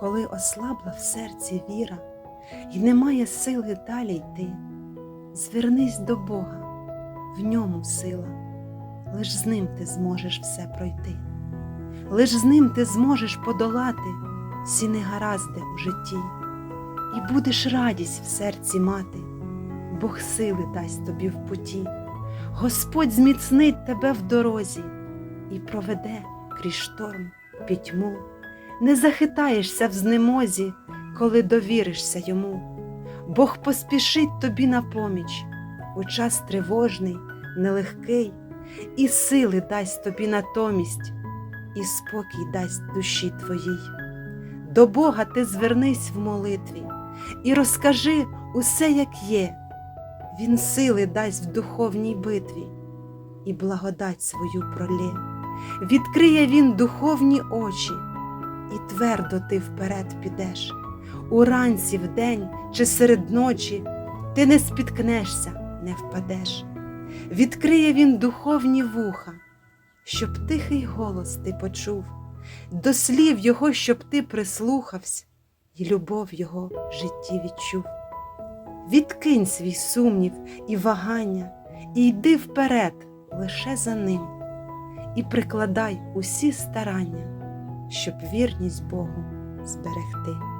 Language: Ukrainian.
коли ослабла в серці віра і немає сили далі йти, звернись до Бога, в ньому сила, лиш з ним ти зможеш все пройти, лиш з ним ти зможеш подолати всі негаразди у житті, і будеш радість в серці мати, Бог сили дасть тобі в путі, Господь зміцнить тебе в дорозі і проведе крізь шторм пітьму. Не захитаєшся в знемозі, коли довіришся йому. Бог поспішить тобі на поміч у час тривожний, нелегкий, і сили дасть тобі натомість, і спокій дасть душі твоїй. До Бога ти звернись в молитві і розкажи усе, як є. Він сили дасть в духовній битві і благодать свою пролє. Відкриє він духовні очі, і твердо ти вперед підеш. Уранці, вдень чи серед ночі ти не спіткнешся, не впадеш. Відкриє він духовні вуха, щоб тихий голос ти почув, до слів його, щоб ти прислухався, і любов його в житті відчув. Відкинь свій сумнів і вагання, і йди вперед лише за ним, і прикладай усі старання, щоб вірність Богу зберегти.